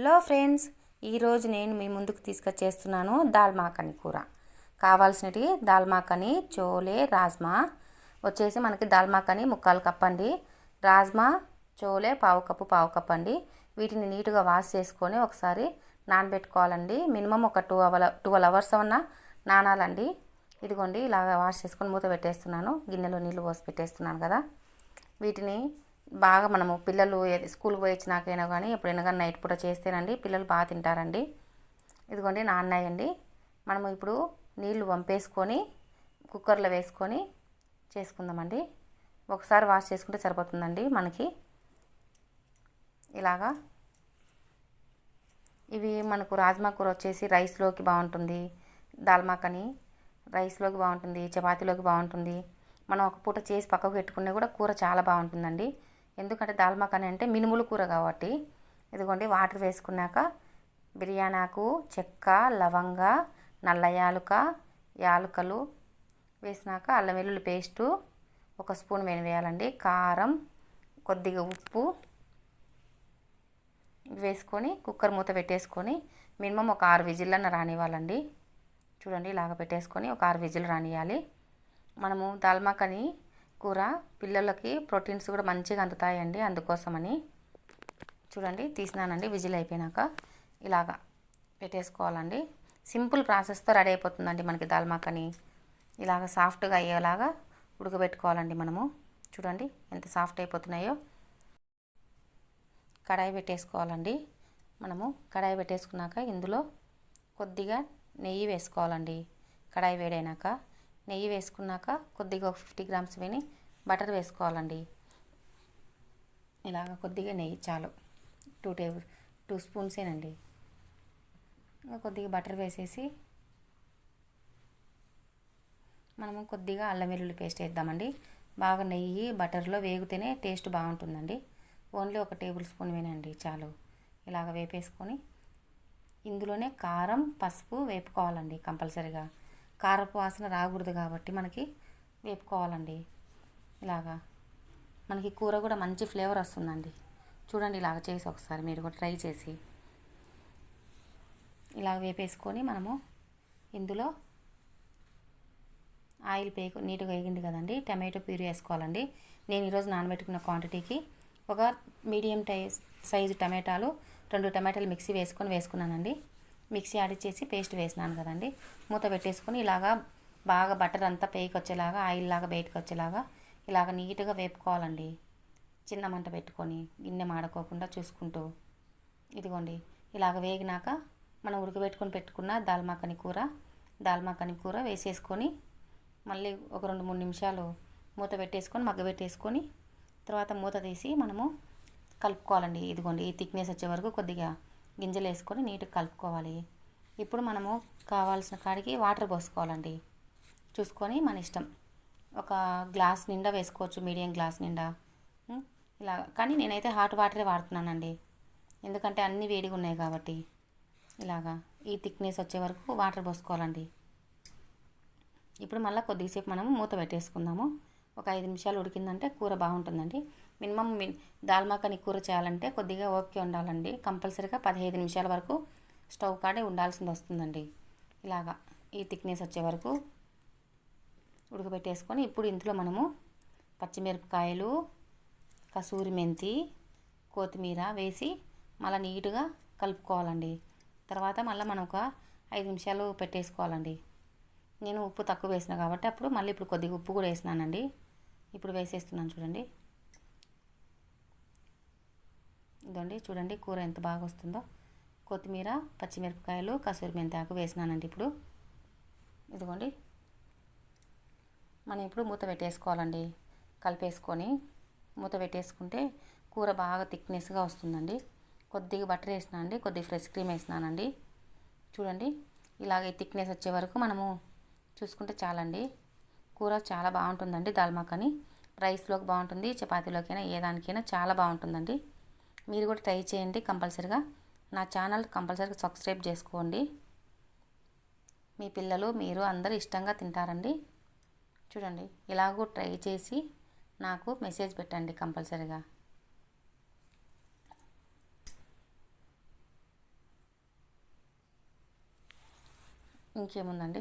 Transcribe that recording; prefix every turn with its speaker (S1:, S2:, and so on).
S1: Hello friends ఈరోజు నేను మీ ముందుకు తీసుకొచ్చేస్తున్నాను దాల్ మాకని కూర. కావాల్సినవి దాల్ మాకని చోలే రాజ్మా. వచ్చేసి మనకి దాల్ మాకని ముక్కాలు కప్ అండి రాజ్మా చోలే పావు కప్పు పావు కప్ అండి వీటిని నీట్గా వాష్ చేసుకొని ఒకసారి నానబెట్టుకోవాలండి. మినిమం ఒక టూ అవర్ ట్వెల్వ్ అవర్స్ అన్న నానాలండి. ఇదిగోండి ఇలాగ వాష్ చేసుకొని మూత పెట్టేస్తున్నాను. గిన్నెలో నీళ్ళు పోసి పెట్టేస్తున్నాను కదా. వీటిని బాగా మనము పిల్లలు స్కూల్కి పోయి వచ్చినాకైనా కానీ ఎప్పుడైనా కానీ నైట్ పూట చేస్తేనండి పిల్లలు బాగా తింటారండి. ఇదిగోండి నాన్నాయండి. మనము ఇప్పుడు నీళ్ళు వంపేసుకొని కుక్కర్లో వేసుకొని చేసుకుందామండి. ఒకసారి వాష్ చేసుకుంటే సరిపోతుందండి మనకి. ఇలాగా. ఇవి మనకు రాజ్మా కూర వచ్చేసి రైస్లోకి బాగుంటుంది. దాల్మాకని రైస్లోకి బాగుంటుంది చపాతీలోకి బాగుంటుంది. మనం ఒక పూట చేసి పక్కకు పెట్టుకునే కూడా కూర చాలా బాగుంటుందండి. ఎందుకంటే దాల్ మఖాని అంటే మినుములు కూర కాబట్టి. ఇదిగోండి వాటర్ వేసుకున్నాక బిర్యానాకు చెక్క లవంగ నల్ల యాలుక యాలుకలు వేసినాక అల్లం వెల్లుల్లి పేస్టు ఒక స్పూన్ వేయాలండి. కారం కొద్దిగా ఉప్పు వేసుకొని కుక్కర్ మూత పెట్టేసుకొని మినిమం ఒక ఆరు విజిల్లన్న రానివ్వాలండి. చూడండి ఇలాగ పెట్టేసుకొని ఒక ఆరు విజిల్ రానియాలి మనము దాల్మాకని కూర పిల్లలకి ప్రోటీన్స్ కూడా మంచిగా అందుతాయండి అందుకోసమని. చూడండి తీసినానండి విజిల్ అయిపోయినాక ఇలాగా పెట్టేసుకోవాలండి. సింపుల్ ప్రాసెస్తో రెడీ అయిపోతుందండి మనకి దాల్మాకని ఇలాగ సాఫ్ట్గా అయ్యేలాగా ఉడకబెట్టుకోవాలండి మనము. చూడండి ఎంత సాఫ్ట్ అయిపోతున్నాయో. కడాయి పెట్టేసుకోవాలండి. మనము కడాయి పెట్టేసుకున్నాక ఇందులో కొద్దిగా నెయ్యి వేసుకోవాలండి. కడాయి వేడైనాక నెయ్యి వేసుకున్నాక కొద్దిగా ఒక ఫిఫ్టీ గ్రామ్స్ విని బటర్ వేసుకోవాలండి. ఇలాగ కొద్దిగా నెయ్యి చాలు. టూ టేబుల్ టూ స్పూన్సేనండి ఇంకా కొద్దిగా బటర్ వేసేసి మనము కొద్దిగా అల్లం వెల్లుల్లి పేస్ట్ వేద్దామండి. బాగా నెయ్యి బటర్లో వేగితేనే టేస్ట్ బాగుంటుందండి. ఓన్లీ ఒక టేబుల్ స్పూన్ వేనండి చాలు. ఇలాగ వేపేసుకొని ఇందులోనే కారం పసుపు వేపుకోవాలండి కంపల్సరీగా. కారపు వాసన రాకూడదు కాబట్టి మనకి వేపుకోవాలండి. ఇలాగా మనకి కూర కూడా మంచి ఫ్లేవర్ వస్తుందండి. చూడండి ఇలాగ చేసి ఒకసారి మీరు కూడా ట్రై చేసి. ఇలా వేపేసుకొని మనము ఇందులో ఆయిల్ పేకు నీట్గా వేగింది కదండి టమాటో ప్యూరీ వేసుకోవాలండి. నేను ఈరోజు నానబెట్టుకున్న క్వాంటిటీకి ఒక మీడియం టై సైజు టమాటాలు రెండు టమాటాలు మిక్సీ వేసుకొని వేసుకున్నానండి. మిక్సీ ఆడిచ్చేసి పేస్ట్ వేసినాను కదండి. మూత పెట్టేసుకొని ఇలాగా బాగా బటర్ అంతా పేకి వచ్చేలాగా ఆయిల్ లాగా బయటకు వచ్చేలాగా ఇలాగ నీట్గా వేపుకోవాలండి. చిన్న మంట పెట్టుకొని గిన్నె మాడుకోకుండా చూసుకుంటూ. ఇదిగోండి ఇలాగ వేగినాక మనం ఉడకబెట్టుకొని పెట్టుకున్న దాల్మాకని కూర దాల్మాకని కూర వేసేసుకొని మళ్ళీ ఒక రెండు మూడు నిమిషాలు మూత పెట్టేసుకొని మగ్గబెట్టేసుకొని తర్వాత మూత తీసి మనము కలుపుకోవాలండి. ఇదిగోండి ఈ థిక్నెస్ వచ్చే వరకు కొద్దిగా గింజలు వేసుకొని నీట్గా కలుపుకోవాలి. ఇప్పుడు మనము కావాల్సిన కాడికి వాటర్ పోసుకోవాలండి. చూసుకొని మన ఇష్టం. ఒక గ్లాస్ నిండా వేసుకోవచ్చు మీడియం గ్లాస్ నిండా. ఇలా. కానీ నేనైతే హాట్ వాటరే వాడుతున్నానండి. ఎందుకంటే అన్నీ వేడిగా ఉన్నాయి కాబట్టి. ఇలాగా. ఈ థిక్నెస్ వచ్చే వరకు వాటర్ పోసుకోవాలండి. ఇప్పుడు మళ్ళీ కొద్దిసేపు మనము మూత పెట్టేసుకుందాము. ఒక ఐదు నిమిషాలు ఉడికిందంటే కూర బాగుంటుందండి. మినిమం దాల్మాకని కూర చేయాలంటే కొద్దిగా ఓకే ఉండాలండి. కంపల్సరీగా పదిహేను నిమిషాల వరకు స్టవ్ కాడే ఉండాల్సింది వస్తుందండి. ఇలాగా ఈ థిక్నెస్ వచ్చే వరకు ఉడకబెట్టేసుకొని ఇప్పుడు ఇందులో మనము పచ్చిమిరపకాయలు కసూరి మెంతి కొత్తిమీర వేసి మళ్ళీ నీట్గా కలుపుకోవాలండి. తర్వాత మళ్ళీ మనం ఒక ఐదు నిమిషాలు పెట్టేసుకోవాలండి. నేను ఉప్పు తక్కువ వేసిన కాబట్టి అప్పుడు మళ్ళీ ఇప్పుడు కొద్దిగా ఉప్పు కూడా వేసినానండి. ఇప్పుడు వేసేస్తున్నాను చూడండి. ఇదండి. చూడండి కూర ఎంత బాగా వస్తుందో కొత్తిమీర పచ్చిమిరపకాయలు కసూరి మెంతాకు వేసినానండి ఇప్పుడు. ఇదిగోండి. మనం ఇప్పుడు మూత పెట్టేసుకోవాలండి. కలిపేసుకొని మూత పెట్టేసుకుంటే కూర బాగా థిక్నెస్గా వస్తుందండి. కొద్దిగా బటర్ వేసినా అండి కొద్దిగా ఫ్రెష్ క్రీమ్ వేసినానండి. చూడండి. ఇలాగే థిక్నెస్ వచ్చే వరకు మనము చూసుకుంటే చాలండి. కూర చాలా బాగుంటుందండి. దాల్ మఖని రైస్లోకి బాగుంటుంది. చపాతీలోకైనా ఏ దానికైనా చాలా బాగుంటుందండి. మీరు కూడా ట్రై చేయండి కంపల్సరిగా. నా ఛానల్ కంపల్సరీగా సబ్స్క్రైబ్ చేసుకోండి. మీ పిల్లలు మీరు అందరూ ఇష్టంగా తింటారండి. చూడండి ఇలాగూ ట్రై చేసి నాకు మెసేజ్ పెట్టండి కంపల్సరీగా. ఇంకేముందండి?